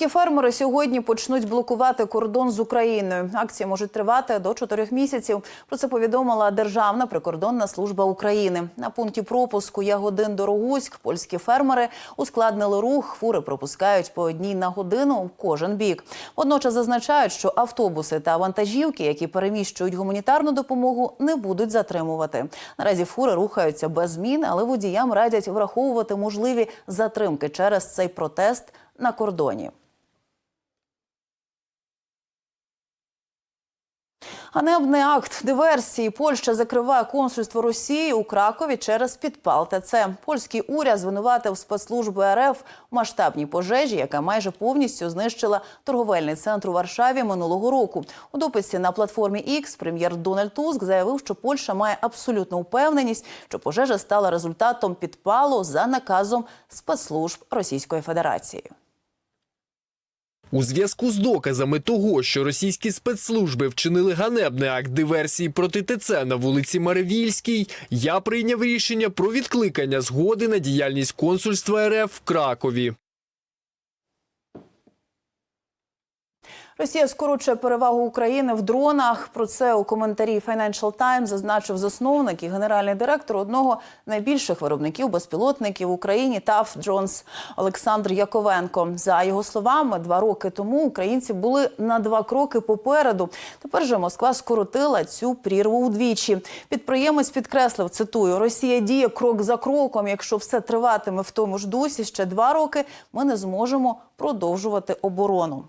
Польські фермери сьогодні почнуть блокувати кордон з Україною. Акції можуть тривати до чотирьох місяців. Про це повідомила Державна прикордонна служба України. На пункті пропуску Ягодин Дорогуськ польські фермери ускладнили рух. Фури пропускають по одній на годину кожен бік. Водночас зазначають, що автобуси та вантажівки, які переміщують гуманітарну допомогу, не будуть затримувати. Наразі фури рухаються без змін, але водіям радять враховувати можливі затримки через цей протест на кордоні. Ганебний акт диверсії. Польща закриває консульство Росії у Кракові через підпал ТЦ. Польський уряд звинуватив спецслужби РФ в масштабній пожежі, яка майже повністю знищила торговельний центр у Варшаві минулого року. У дописі на платформі X прем'єр Дональд Туск заявив, що Польща має абсолютну впевненість, що пожежа стала результатом підпалу за наказом спецслужб Російської Федерації. У зв'язку з доказами того, що російські спецслужби вчинили ганебний акт диверсії проти ТЦ на вулиці Маревільській, я прийняв рішення про відкликання згоди на діяльність консульства РФ в Кракові. Росія скорочує перевагу України в дронах. Про це у коментарі Financial Times зазначив засновник і генеральний директор одного з найбільших виробників безпілотників в Україні TAF Drones Олександр Яковенко. За його словами, два роки тому українці були на два кроки попереду. Тепер же Москва скоротила цю прірву вдвічі. Підприємець підкреслив, цитую: Росія діє крок за кроком. Якщо все триватиме в тому ж дусі ще два роки, ми не зможемо продовжувати оборону.